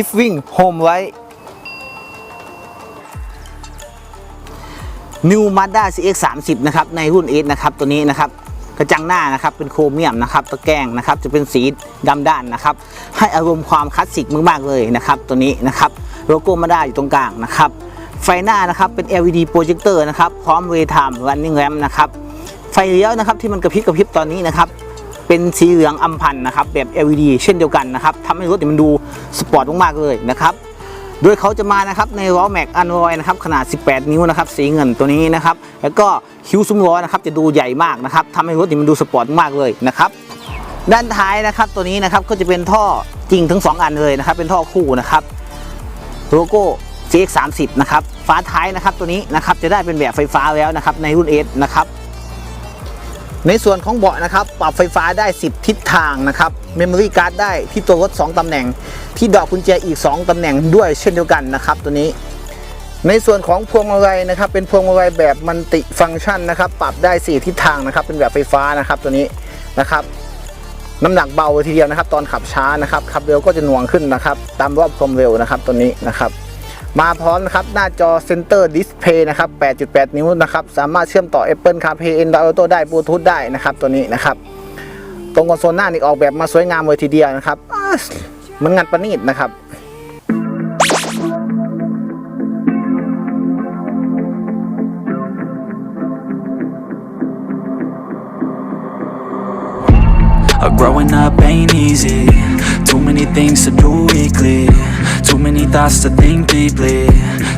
living home ไว้ New Mazda CX 30นะครับ ในรุ่น S นะครับ ตัวนี้นะครับ กระจังหน้านะครับ เป็นโครเมียมนะครับ ตะแกรงนะครับ จะเป็นสีดำด้านนะครับ ให้อารมณ์ความคลาสสิกมากๆเลยนะครับ ตัวนี้นะครับ โลโก้มาด้าอยู่ตรงกลางนะครับ ไฟหน้านะครับ เป็น LED โปรเจคเตอร์นะครับ พร้อม Waytime Running Lamp นะครับ ไฟเลี้ยวนะครับ ที่มันกระพริบกระพริบตอนนี้นะครับ เป็นสีเหลืองอำพันนะครับแบบ LED เช่นเดียวกันนะครับทำให้รถเนี่ยมันดูสปอร์ตมากๆเลยนะครับโดยเขาจะมานะครับในล้อแม็กอันรอยนะครับขนาด 18 นิ้วนะครับสีเงินตัวนี้นะครับแล้วก็คิ้วซุ้มล้อนะครับจะดูใหญ่มากนะครับทำให้รถมันดูสปอร์ตมากเลยนะครับด้านท้ายนะครับตัวนี้นะครับก็จะเป็นท่อจริงทั้ง 2 อันเลยนะครับเป็นท่อคู่นะครับโลโก้ CX 30 นะครับฝาท้ายนะครับตัวนี้นะครับจะได้เป็นแบบไฟฟ้าแล้วนะครับในรุ่น S นะครับ ในส่วนของเบาะนะครับ ปรับไฟฟ้าได้ 10 ทิศทางนะครับเมมโมรี่การ์ดได้ที่ตัวรถ 2ตำแหน่ง ที่ดอกกุญแจอีก 2ตำแหน่งด้วยเช่นเดียวกันนะครับ ตัวนี้ ในส่วนของพวงมาลัยนะครับ เป็นพวงมาลัยแบบมัลติฟังก์ชันนะครับ ปรับได้ 4 ทิศทางนะครับ เป็นแบบไฟฟ้านะครับ ตัวนี้นะครับ น้ำหนักเบาทีเดียวนะครับ ตอนขับช้านะครับขับเร็วก็จะหน่วงขึ้นนะครับ ตามรอบความเร็วนะครับ ตัวนี้นะครับ มาพร้อมนะครับหน้าจอ Center Display นะครับ 8.8 นิ้วนะครับ สามารถเชื่อมต่อ Apple CarPlay Android Auto ได้ Bluetooth ได้นะครับ ตัวนี้นะครับ ตรงคอนโซลหน้านี่ออกแบบมาสวยงามเลยทีเดียวนะครับมันงานประณีตนะครับ growing up ain't easy. Things to do weekly. Too many thoughts to think deeply.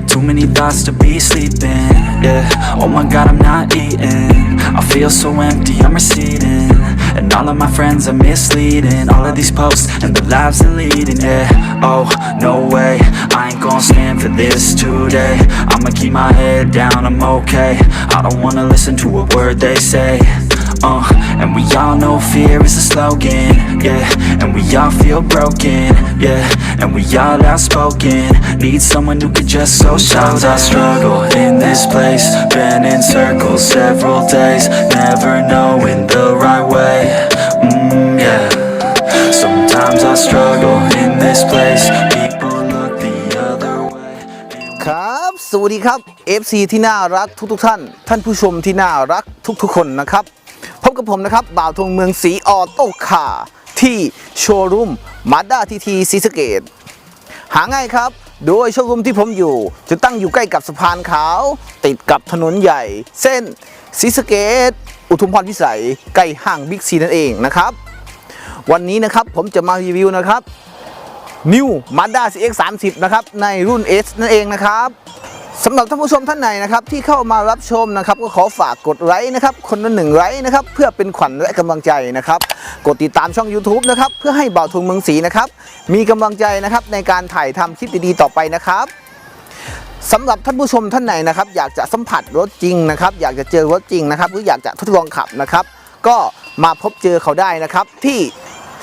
Too many thoughts to be sleeping. Yeah. Oh my god, I'm not eating. I feel so empty, I'm receding. And all of my friends are misleading. All of these posts and the lives they're leading. Yeah. Oh, no way. I ain't gonna stand for this today. I'ma keep my head down, I'm okay. I don't wanna listen to a word they say. Uh, and we all know fear is a slogan, yeah. And we all feel broken, yeah. And we all outspoken. Need someone who could just so Sometimes I struggle in this place, been in circles several days, never knowing the right way. Mm, yeah. Sometimes I struggle in this place, people look the other way. ครับ สวัสดีครับ FC ที่น่ารักทุกๆท่าน ท่านผู้ชมที่น่ารักทุกๆคนนะครับ พบกับผมนะครับ บ่าวทงเมืองศรีออโต้คาที่โชว์รูมมาด้าทีทีซีสเกต หาง่ายครับ โดยโชว์รูมที่ผมอยู่ จะตั้งอยู่ใกล้กับสะพานขาว ติดกับถนนใหญ่ เส้นซีสเกต อุทุมพรพิสัย ใกล้ห้างบิ๊กซีนั่นเองนะครับ วันนี้นะครับผมจะมารีวิวนะครับ New Mazda CX 30นะครับ ในรุ่น S นั่นเองนะครับ สำหรับท่านผู้ชมท่านไหนนะครับที่เข้ามารับชมนะครับก็ขอฝากกดไลค์นะครับคนละหนึ่งไลค์นะครับเพื่อเป็นขวัญและกำลังใจนะครับกดติดตามช่อง YouTube นะครับเพื่อให้บ่าวทุงเมืองศรีนะครับมีกำลังใจนะครับในการถ่ายทำคลิปดีๆต่อไปนะครับสำหรับท่านผู้ชมท่านไหนนะครับอยากจะสัมผัสรถจริงนะครับอยากจะเจอรถจริงนะครับหรืออยากจะทดลองขับนะครับก็มาพบเจอเขาได้นะครับที่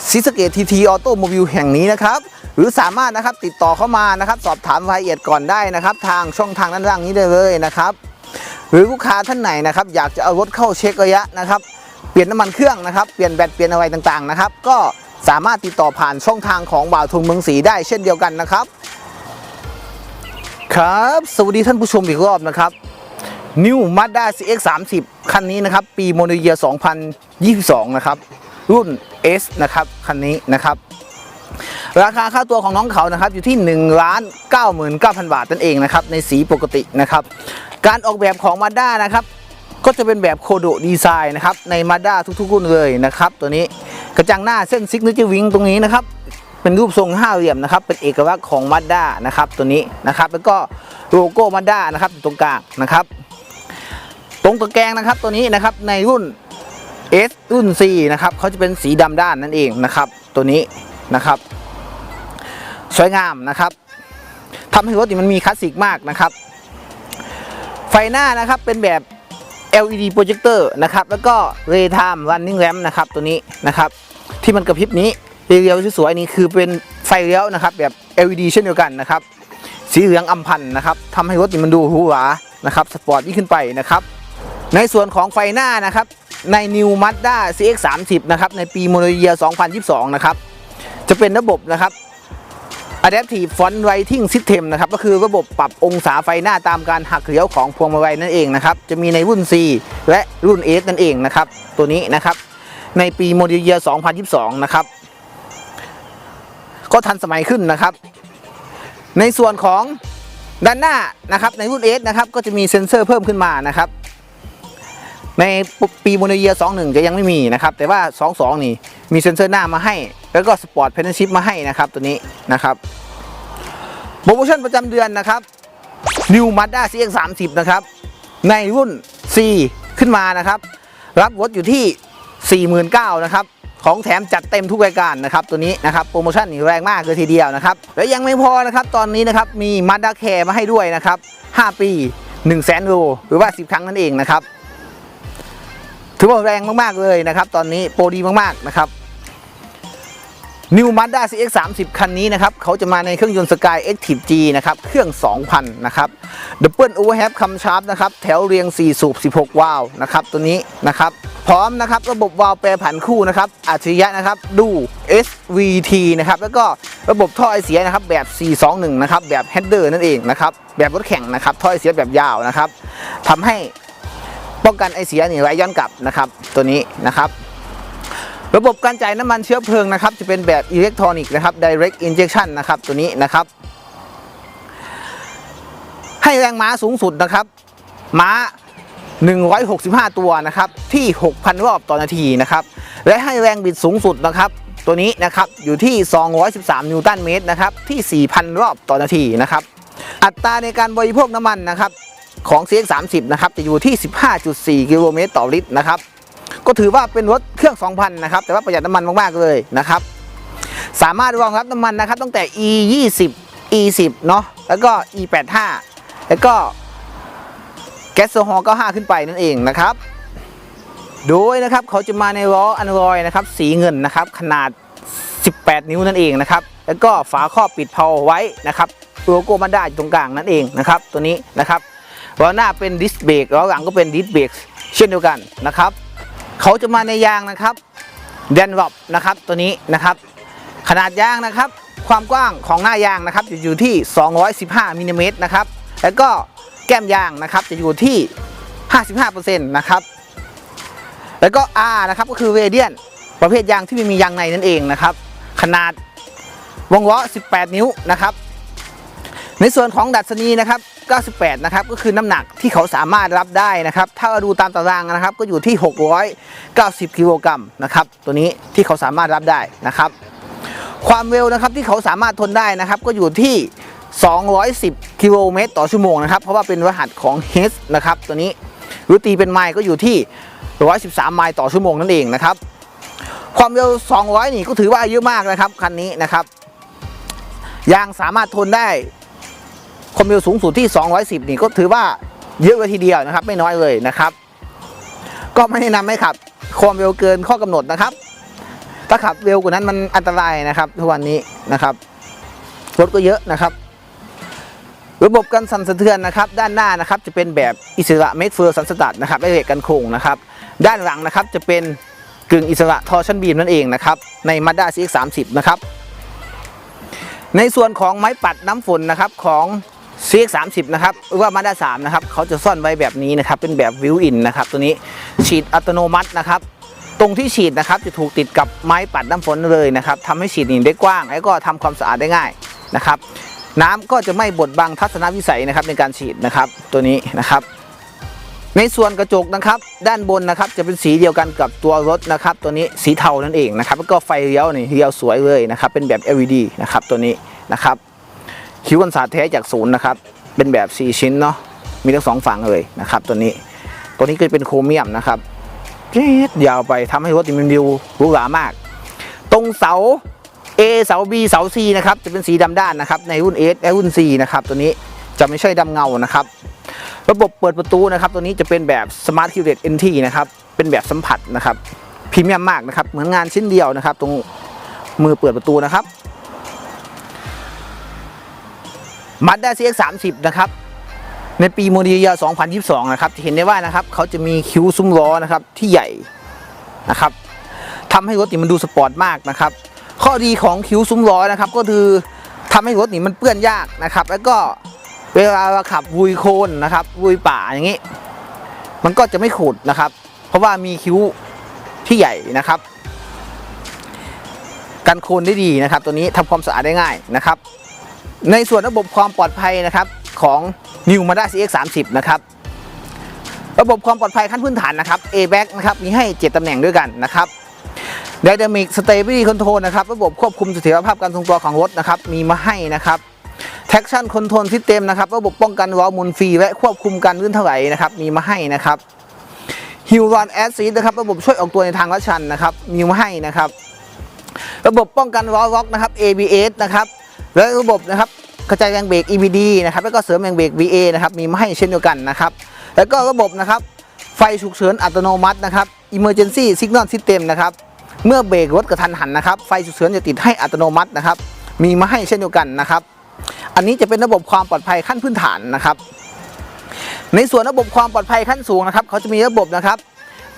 ซิสเกตทีทีออโต้โมบิลแห่งนี้นะครับหรือสามารถนะครับติดต่อเข้ามานะครับ สอบถามรายละเอียดก่อนได้นะครับ ทางช่องทางด้านล่างนี้ได้เลยนะครับ หรือลูกค้าท่านไหนนะครับ อยากจะเอารถเข้าเช็คระยะนะครับ เปลี่ยนน้ำมันเครื่องนะครับเปลี่ยนแบตเปลี่ยนอะไรต่างๆนะครับ ก็สามารถติดต่อผ่านช่องทางของบ่าวทุงเมืองศรีได้เช่นเดียวกันนะครับ ครับ สวัสดีท่านผู้ชมอีกรอบนะครับ New Mazda CX 30คันนี้นะครับ ปีโมเดลเยียร์2022 นะครับ รุ่น S นะครับคันนี้นะครับราคาค่าตัวของน้องเขานะครับอยู่ที่1ล้าน99,000 บาทนั่นเองนะครับในสีปกตินะครับการออกแบบของ Mazda นะครับก็จะเป็นแบบโคโดดีไซน์นะครับใน Mazda ทุกๆรุ่นเลยนะครับตัวนี้กระจังหน้าเส้นซิกเนเจอร์วิงตรงนี้นะครับเป็นรูปทรงห้าเหลี่ยมนะครับเป็นเอกลักษณ์ของ Mazda นะครับตัวนี้นะครับแล้วก็โลโก้ Mazda นะครับตรงกลางนะครับตรงตะแกรงนะครับตัวนี้นะครับในรุ่น S รุ่น C นะครับเขาจะเป็นสีดำด้านนั่นเองนะครับ ตัวนี้นะครับ สวยงามนะครับทำให้รถตีมันมีคลาสสิกมากนะครับ ไฟหน้านะครับเป็นแบบ LED โปรเจคเตอร์นะครับ แล้วก็ Daytime Running Lamp นะครับ ตัวนี้นะครับ ที่มันกระพริบนี้เรียวสวยๆนี่คือเป็นไฟเลี้ยวนะครับ แบบ LED เช่นเดียวกันนะครับ สีเหลืองอำพันธ์นะครับทำให้รถตีมันดูหรูหรานะครับสปอร์ตยิ่งขึ้นไปนะครับ ในส่วนของไฟหน้านะครับ ใน New Mazda CX 30นะครับในปีโมเดลเยีย2022 นะครับ จะเป็นระบบนะครับ Adaptive Front Lighting System นะครับ ก็คือระบบปรับองศาไฟหน้าตามการหักเลี้ยวของพวงมาลัยนั่นเองนะครับ จะมีในรุ่น C และรุ่น S นั่นเองนะครับ ตัวนี้นะครับ ในปีโมเดลเยีย2022 นะครับ ก็ทันสมัยขึ้นนะครับ ในส่วนของด้านหน้านะครับในรุ่น S นะครับก็จะมีเซ็นเซอร์เพิ่มขึ้นมานะครับ ในปีโมเดลเยียร์21 จะยังไม่มีนะครับ แต่ว่า 22 นี่มีเซ็นเซอร์หน้ามาให้ แล้วก็สปอร์ตเพนชิพมาให้นะครับตัวนี้นะครับโปรโมชั่นประจำเดือนนะครับ New Mazda CX 30 นะครับในรุ่น C ขึ้นมานะครับ รับรถอยู่ที่ 49,000นะครับของแถมจัดเต็มทุกรายการนะครับตัวนี้นะครับโปรโมชั่นนี่แรงมากเลยทีเดียวนะครับ และยังไม่พอนะครับตอนนี้นะครับมี Mazda Care มาให้ด้วยนะครับ 5 ปี 1 0 0 0 0 0โลหรือว่า 10 ครั้งนั่นเองนะครับ ถือว่าแรงมาก ๆ เลยนะครับ ตอนนี้โปรดีมาก ๆ นะครับ New Mazda CX 30 คันนี้นะครับ เขาจะมาในเครื่องยนต์ Sky Active G นะครับ เครื่อง 2,000 นะครับ Double Overhead Cam Sharp นะครับ แถวเรียง 4 สูบ 16 วาล์วนะครับ ตัวนี้นะครับ พร้อมนะครับ ระบบวาล์วแปรผันคู่นะครับอัจฉริยะนะครับ ดู SVT นะครับ แล้วก็ระบบท่อไอเสียนะครับ แบบ 421 นะครับ แบบ Header นั่นเองนะครับ แบบรถแข่งนะครับ ท่อไอเสียแบบยาวนะครับทำให้ ป้องกันไอเสียนี่ไหลย้อนกลับนะครับตัวนี้นะครับระบบการจ่ายน้ำมันเชื้อเพลิงนะครับจะเป็นแบบอิเล็กทรอนิกส์นะครับ direct injection นะครับตัวนี้นะครับ ให้แรงม้าสูงสุดนะครับ ม้า 165 ตัวนะครับที่ 6,000 รอบต่อนาทีนะครับ และให้แรงบิดสูงสุดนะครับ ตัวนี้นะครับอยู่ที่ 213 นิวตันเมตรนะครับที่ 4,000 รอบต่อนาทีนะครับ อัตราในการบริโภคน้ำมันนะครับ ของ CX 30 นะครับจะอยู่ที่ 15.4 กิโลเมตรต่อลิตรนะครับก็ถือว่าเป็นรถเครื่อง 2,000 นะครับ แต่ว่าประหยัดน้ำมันมาก ๆ เลยนะครับ สามารถรองรับน้ำมันนะครับตั้งแต่ E 20 E 10เนาะแล้วก็ E 85แล้วก็แก๊สโซฮอล์95 ขึ้นไปนั่นเองนะครับ โดยนะครับเขาจะมาในล้ออันรอยนะครับ สีเงินนะครับ ขนาด 18 นิ้วนั่นเองนะครับ แล้วก็ฝาครอบปิดเพลาไว้นะครับโลโก้มาด้าอยู่ตรงกลางนั่นเองนะครับ ตัวนี้นะครับ ล้อหน้าเป็นดิสเบรกล้อหลังก็เป็นดิสเบรกเช่นเดียวกันนะครับเขาจะมาในยางนะครับแดนวอปนะครับตัวนี้นะครับ ขนาดยางนะครับ ความกว้างของหน้ายางนะครับจะอยู่ที่ 215มิลลิเมตรนะครับแล้วก็แก้มยางนะครับจะอยู่ที่ 55%นะครับแล้วก็ R นะครับก็คือเรเดียนประเภทยางที่ไม่มียางในนั่นเองนะครับ ขนาดวงล้อ 18 นิ้วนะครับ ในส่วนของดัชนีนะครับ 98 นะครับ ก็คือน้ำหนักที่เขาสามารถรับได้นะครับ ถ้าเราดูตามตารางนะครับ ก็อยู่ที่ 690 กิโลกรัมนะครับ ตัวนี้ที่เขาสามารถรับได้นะครับ ความเร็วนะครับที่เขาสามารถทนได้นะครับ ก็อยู่ที่ 210 กิโลเมตรต่อชั่วโมงนะครับ เพราะว่าเป็นรหัสของ h นะครับ ตัวนี้หรือตีเป็นไมล์ก็อยู่ที่ 113 ไมล์ต่อชั่วโมงนั่นเองนะครับ ความเร็ว 200 นี่ก็ถือว่าเยอะมากนะครับ คันนี้นะครับยางสามารถทนได้ ความเร็วสูงสุดที่ 210 นี่ก็ถือว่าเยอะเลยทีเดียวนะครับ ไม่น้อยเลยนะครับ ก็ไม่แนะนำให้ขับความเร็วเกินข้อกำหนดนะครับ ถ้าขับเร็วกว่านั้นมันอันตรายนะครับทุกวันนี้นะครับรถก็เยอะนะครับ ระบบการสั่นสะเทือนนะครับ ด้านหน้านะครับจะเป็นแบบอิสระเมดเฟอร์สันสตัดนะครับไม่เหล็กกันโคงนะครับ ด้านหลังนะครับจะเป็นกึ่งอิสระทอร์ชันบีมนั่นเองนะครับใน Mazda CX-30 นะครับในส่วนของไม้ปัดน้ำฝนนะครับของ CX-30 นะครับหรือว่า Mazda 3นะครับเขาจะซ่อนไว้แบบนี้นะครับ เป็นแบบวิวอินนะครับ ตัวนี้ฉีดอัตโนมัตินะครับ ตรงที่ฉีดนะครับจะถูกติดกับไม้ปัดน้ำฝนเลยนะครับทำให้ฉีดนี่ได้กว้าง แล้วก็ทำความสะอาดได้ง่ายนะครับ น้ำก็จะไม่บดบังทัศนวิสัยนะครับในการฉีดนะครับ ตัวนี้นะครับ ในส่วนกระจกนะครับ ด้านบนนะครับจะเป็นสีเดียวกันกับตัวรถนะครับ ตัวนี้สีเทานั่นเองนะครับแล้วก็ไฟเลี้ยวนี่เลี้ยวสวยเลยนะครับ เป็นแบบ LED นะครับตัวนี้นะครับ คิ้วกันศาสตร์แท้จากศูนย์นะครับ เป็นแบบ 4 ชิ้นเนาะมีทั้งสองฝั่งเลยนะครับตัวนี้ตัวนี้ก็จะเป็นโครเมียมนะครับเจ๊ดยาวไปทำให้รถมันดูหรูหรามาก ตรงเสา A เสา B เสา C นะครับจะเป็นสีดำด้านนะครับในรุ่น S และรุ่น C นะครับตัวนี้จะไม่ใช่ดำเงานะครับ ระบบเปิดประตูนะครับ ตัวนี้จะเป็นแบบ Smart Q NT นะครับเป็นแบบสัมผัสนะครับพรีเมียมมากนะครับเหมือนงานชิ้นเดียวนะครับ ตรงมือเปิดประตูนะครับ Mazda CX 30 นะครับในปีโมเดลยา2022 นะครับจะเห็นได้ว่านะครับเขาจะมีคิ้วซุ้มล้อนะครับที่ใหญ่นะครับทำให้รถนี่มันดูสปอร์ตมากนะครับ ข้อดีของคิ้วซุ้มล้อนะครับ ก็คือทำให้รถนี่มันเปื้อนยากนะครับ แล้วก็เวลาเราขับวุยโคลนนะครับวุยป่าอย่างนี้ มันก็จะไม่ขูดนะครับ เพราะว่ามีคิ้วที่ใหญ่นะครับกันโคลนได้ดีนะครับ ตัวนี้ทำความสะอาดได้ง่ายนะครับ ในส่วนระบบความปลอดภัยนะครับของ New Mazda CX 30 นะครับระบบความปลอดภัยขั้นพื้นฐานนะครับ A-Bag นะครับมีให้ 7 ตำแหน่งด้วยกันนะครับ Dynamic Stability Control นะครับระบบควบคุมเสถียรภาพการทรงตัวของรถนะครับมีมาให้นะครับ Traction Control System นะครับระบบป้องกันล้อหมุนฟรีและควบคุมการลื่นถลายนะครับมีมาให้นะครับ Hill Run Assist นะครับระบบช่วยออกตัวในทางลาดชันนะครับมีมาให้นะครับ ระบบป้องกันล้อล็อกนะครับ ABS นะครับ และระบบนะครับกระจายแรงเบรก EBD นะครับแล้วก็เสริมแรงเบรก VA นะครับมีมาให้เช่นเดียวกันนะครับแล้วก็ระบบนะครับไฟฉุกเฉินอัตโนมัตินะครับ Emergency Signal System นะครับเมื่อเบรกรถกระทันหันนะครับไฟฉุกเฉินจะติดให้อัตโนมัตินะครับมีมาให้เช่นเดียวกันนะครับ อันนี้จะเป็นระบบความปลอดภัยขั้นพื้นฐานนะครับ ในส่วนระบบความปลอดภัยขั้นสูงนะครับเขาจะมีระบบนะครับ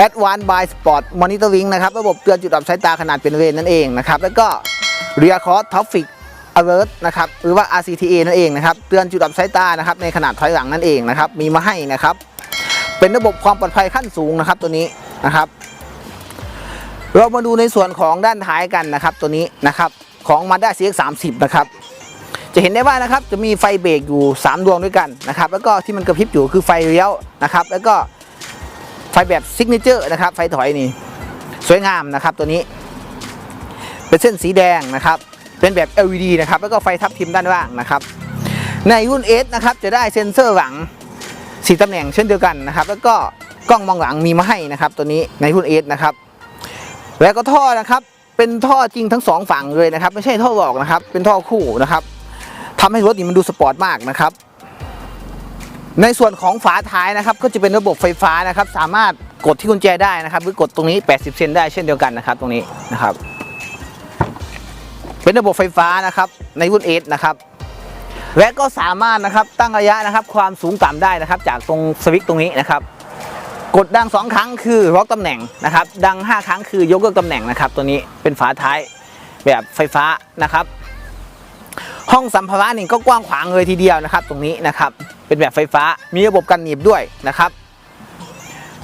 Advanced by Sport Monitoring นะครับ ระบบเตือนจุดอับสายตาขนาดเป็นเลนนั่นเองนะครับ แล้วก็ Rear Cross Traffic Alert นะครับหรือว่า RCTA นั่นเองนะครับเตือนจุดอับสายตานะครับในขนาดถอยหลังนั่นเองนะครับมีมาให้นะครับ เป็นระบบความปลอดภัยขั้นสูงนะครับตัวนี้นะครับ เรามาดูในส่วนของด้านท้ายกันนะครับตัวนี้นะครับของ Mazda CX-30 นะครับจะเห็นได้ว่านะครับจะมีไฟเบรกอยู่ 3 ดวงด้วยกันนะครับแล้วก็ที่มันกระพริบอยู่คือไฟเลี้ยวนะครับแล้วก็ไฟแบบซิกเนเจอร์นะครับไฟถอยนี่สวยงามนะครับตัวนี้ เป็นเส้นสีแดงนะครับ เป็นแบบ LED นะครับแล้วก็ไฟทับทิมด้านล่างนะครับในรุ่น S นะครับจะได้เซ็นเซอร์หลังสีตำแหน่งเช่นเดียวกันนะครับ แล้วก็กล้องมองหลังมีมาให้นะครับตัวนี้ในรุ่น S นะครับแล้วก็ท่อนะครับเป็นท่อจริงทั้งสองฝั่งเลยนะครับ ไม่ใช่ท่อหลอกนะครับ เป็นท่อคู่นะครับทำให้รถนี่มันดูสปอร์ตมากนะครับ ในส่วนของฝาท้ายนะครับ ก็จะเป็นระบบไฟฟ้านะครับ สามารถกดที่กุญแจได้นะครับ หรือกดตรงนี้ 80 เซนได้เช่นเดียวกันนะครับ ตรงนี้นะครับ เป็นระบบไฟฟ้านะครับในรุ่น S นะครับและก็สามารถนะครับตั้งระยะนะครับความสูงต่ำได้นะครับ จากตรงสวิตช์ตรงนี้นะครับกดดัง 2 ครั้งคือล็อกตำแหน่งนะครับ ดัง 5 ครั้งคือยกเลิกตำแหน่งนะครับ ตัวนี้เป็นฝาท้ายแบบไฟฟ้านะครับ ห้องสัมภาระนี่ก็กว้างขวางเลยทีเดียวนะครับ ตรงนี้นะครับ เป็นแบบไฟฟ้ามีระบบกันหนีบด้วยนะครับ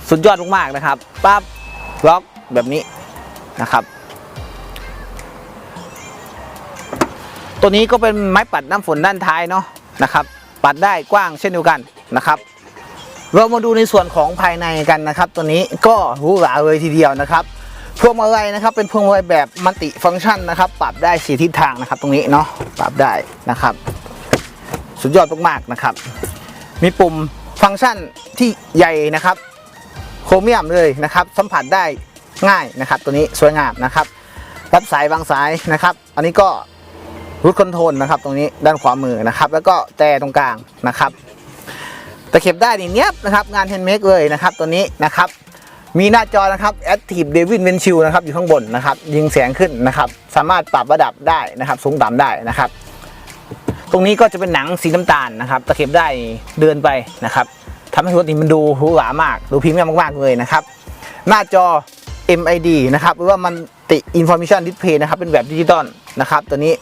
สุดยอดมากๆนะครับปั๊บล็อกแบบนี้นะครับ ตัวนี้ก็เป็นไม้ปัดน้ำฝนด้านท้ายเนาะนะครับ ปัดได้กว้างเช่นเดียวกันนะครับ เรามาดูในส่วนของภายในกันนะครับ ตัวนี้ก็หรูหราเลยทีเดียวนะครับพวงมาลัยนะครับเป็นพวงมาลัยแบบมัลติฟังก์ชันนะครับ ปรับได้สีทิศทางนะครับ ตรงนี้เนาะปรับได้นะครับ สุดยอดมากๆนะครับ มีปุ่มฟังก์ชันที่ใหญ่นะครับ โครเมียมเลยนะครับ สัมผัสได้ง่ายนะครับ ตัวนี้สวยงามนะครับ รับสายวางสายนะครับ อันนี้ก็ รูทคอนโทรลนะครับ ตรงนี้ด้านขวามือนะครับ แล้วก็แต่ตรงกลางนะครับตะเข็บได้นี่เนี้ยบนะครับ งานแฮนด์เมดเลยนะครับ ตัวนี้นะครับ มีหน้าจอนะครับ Active David v e n c h i l นะครับอยู่ข้างบนนะครับ ยิงแสงขึ้นนะครับ สามารถปรับระดับได้นะครับ สูงต่ำได้นะครับ ตรงนี้ก็จะเป็นหนังสีน้ำตาลนะครับ ตะเข็บได้เดินไปนะครับทำให้รถนี้มันดูหรูหรามาก ดูพรีเมียมมากๆเลยนะครับ หน้าจอ MID นะครับหรือว่ามันติ Information Display นะครับ เป็นแบบดิจิตอลนะครับ ตัวนี้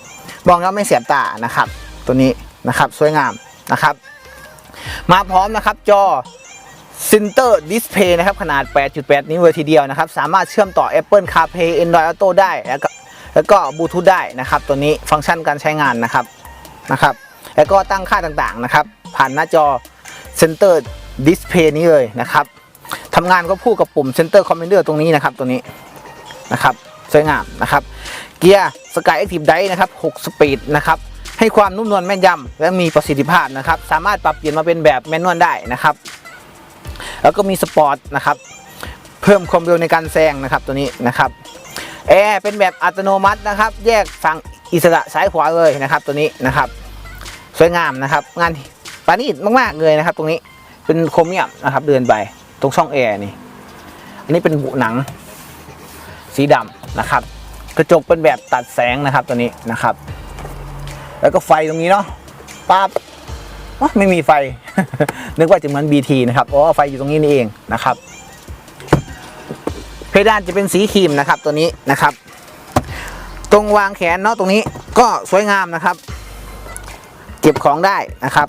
มองแล้วไม่เสียบตานะครับ ตัวนี้นะครับสวยงามนะครับ มาพร้อมนะครับจอ Center Display นะครับขนาด 8.8 นิ้วเลยทีเดียวนะครับ สามารถเชื่อมต่อ Apple CarPlay Android Auto ได้ แล้วก็แล้วก็บลูทูธได้นะครับ ตัวนี้ฟังก์ชันการใช้งานนะครับนะครับ แล้วก็ตั้งค่าต่างๆนะครับ ผ่านหน้าจอ Center Display นี้เลยนะครับทำงานก็พูดกับปุ่ม Center Commander ตรงนี้นะครับ ตัวนี้นะครับ สวยงามนะครับ เกียร์ Sky Active Drive นะครับ6สปีดนะครับให้ความนุ่มนวลแม่นยำและมีประสิทธิภาพนะครับ สามารถปรับเปลี่ยนมาเป็นแบบแมนนวลได้นะครับ แล้วก็มีสปอร์ตนะครับ เพิ่มความเร็วในการแซงนะครับตัวนี้นะครับแอร์เป็นแบบอัตโนมัตินะครับ แยกฝั่งอิสระซ้ายขวาเลยนะครับ ตัวนี้นะครับ สวยงามนะครับ งานปานีตมากๆเลยนะครับ ตรงนี้เป็นโครเมียมนะครับ เดินไปตรงช่องแอร์นี่อันนี้เป็นบุหนัง สีดำนะครับ กระจกเป็นแบบตัดแสงนะครับตัวนี้นะครับ แล้วก็ไฟตรงนี้เนาะปั๊บไม่มีไฟ นึกว่าจะเหมือน BT นะครับอ๋อไฟอยู่ตรงนี้นี่เองนะครับ เพดานจะเป็นสีครีมนะครับตัวนี้นะครับ ตรงวางแขนเนาะตรงนี้ก็สวยงามนะครับเก็บของได้นะครับ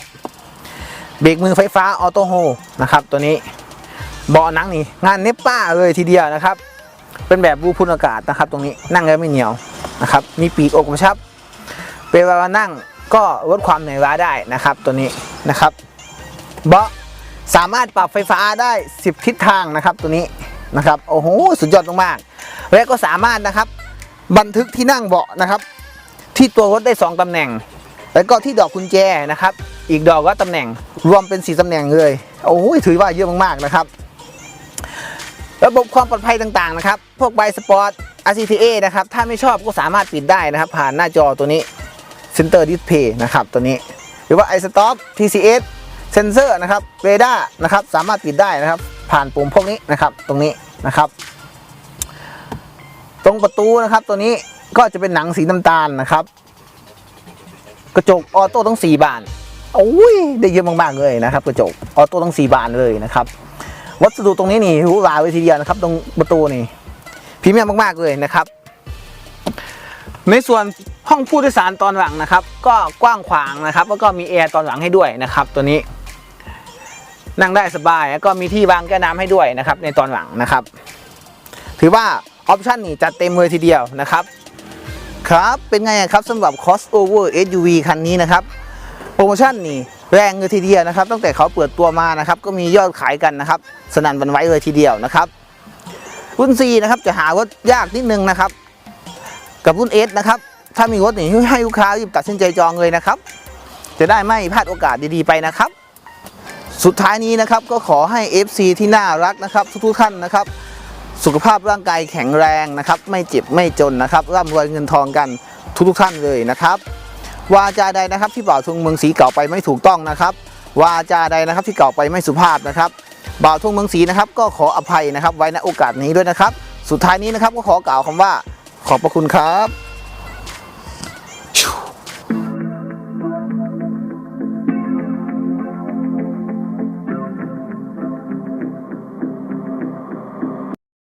เบรกมือไฟฟ้าออโต้โฮนะครับตัวนี้เบาะหนังนี่งานเนปป้าเลยทีเดียวนะครับ เป็นแบบบูพุนอากาศนะครับตรงนี้นั่งแล้วไม่เหนียวนะครับมีปีกอกกระชับเป็นเวลานั่งก็ลดความเหนื่อยล้าได้นะครับตัวนี้นะครับเบาะสามารถปรับไฟฟ้าได้ 10 ทิศทางนะครับตัวนี้นะครับโอ้โหสุดยอดมากๆและก็สามารถนะครับบันทึกที่นั่งเบาะนะครับ ที่ตัวรถได้ 2 ตำแหน่ง แล้วก็ที่ดอกกุญแจนะครับ อีกดอกก็ตำแหน่งรวมเป็น 4 ตำแหน่งเลยโอ้โหถือว่าเยอะมากๆนะครับ ระบบความปลอดภัยต่างๆนะครับ พวกใบสปอร์ต RCTA นะครับ ถ้าไม่ชอบก็สามารถปิดได้นะครับ ผ่านหน้าจอตัวนี้ Center Display นะครับตัวนี้ หรือว่า iStop TCS เซนเซอร์นะครับเรดาร์นะครับสามารถปิดได้นะครับ ผ่านปุ่มพวกนี้นะครับ ตรงนี้นะครับ ตรงประตูนะครับ ตัวนี้ก็จะเป็นหนังสีน้ำตาลนะครับ กระจกออโต้ทั้ง4บานโอ้ยได้เยอะมากๆเลยนะครับ กระจกออโต้ทั้ง4บานเลยนะครับ วัสดุตรงนี้นี่หรูหราเลยทีเดียวนะครับ ตรงประตูนี่พรีเมียมมากๆเลยนะครับ ในส่วนห้องผู้โดยสารตอนหลังนะครับ ก็กว้างขวางนะครับ แล้วก็มีแอร์ตอนหลังให้ด้วยนะครับ ตัวนี้ นั่งได้สบายแล้วก็มีที่วางแก้วน้ำให้ด้วยนะครับ ในตอนหลังนะครับ ถือว่าออปชันนี่จัดเต็มเลยทีเดียวนะครับครับเป็นไงครับสำหรับ crossover SUV คันนี้นะครับโปรโมชั่นนี่ แรงเลยทีเดียวนะครับ ตั้งแต่เขาเปิดตัวมานะครับ ก็มียอดขายกันนะครับ สนั่นหวันไว้เลยทีเดียวนะครับรุ่น C นะครับจะหารถยากนิดนึงนะครับ กับรุ่น S นะครับ ถ้ามีรถนี่ให้ลูกค้ารีบตัดสินใจจองเลยนะครับ จะได้ไม่พลาดโอกาสดีๆไปนะครับ สุดท้ายนี้นะครับก็ขอให้ FC ที่น่ารักนะครับ ทุกๆท่านนะครับ สุขภาพร่างกายแข็งแรงนะครับ ไม่เจ็บไม่จนนะครับร่ำรวยเงินทองกันทุกๆท่านเลยนะครับ วาจาใดนะครับที่บ่าวทงเมืองศรีเก่าไปไม่ถูกต้องนะครับ วาจาใดนะครับที่เก่าไปไม่สุภาพนะครับ บ่าวทงเมืองศรีนะครับ ก็ขออภัยนะครับไว้ณโอกาสนี้ด้วยนะครับ สุดท้ายนี้นะครับก็ขอกล่าวคำว่า ขอบพระคุณครับ